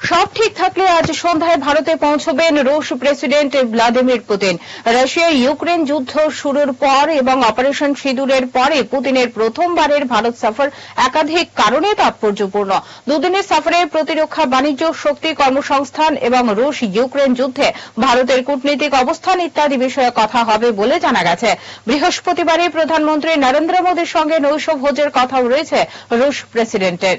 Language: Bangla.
সব ঠিক থাকলে আজ সন্ধ্যায় ভারতে পৌঁছবেন রুশ president Vladimir Putin. Russia Ukraine যুদ্ধ শুরুর পর এবং অপারেশন সিঁদুরের পরে পুতিনের প্রথমবারের ভারত সফর একাধিক কারণে তাৎপর্যপূর্ণ। দুদিনের সফরে প্রতিরক্ষা, বাণিজ্য, শক্তি, কর্মসংস্থান এবং রুশ ইউক্রেন যুদ্ধে ভারতের কূটনীতিক অবস্থান ইত্যাদি বিষয়ে কথা হবে বলে জানা গেছে। বৃহস্পতিবারই প্রধানমন্ত্রী নরেন্দ্র মোদীর সঙ্গে নৈশ ভোজের কথাও রয়েছে রুশ প্রেসিডেন্টের।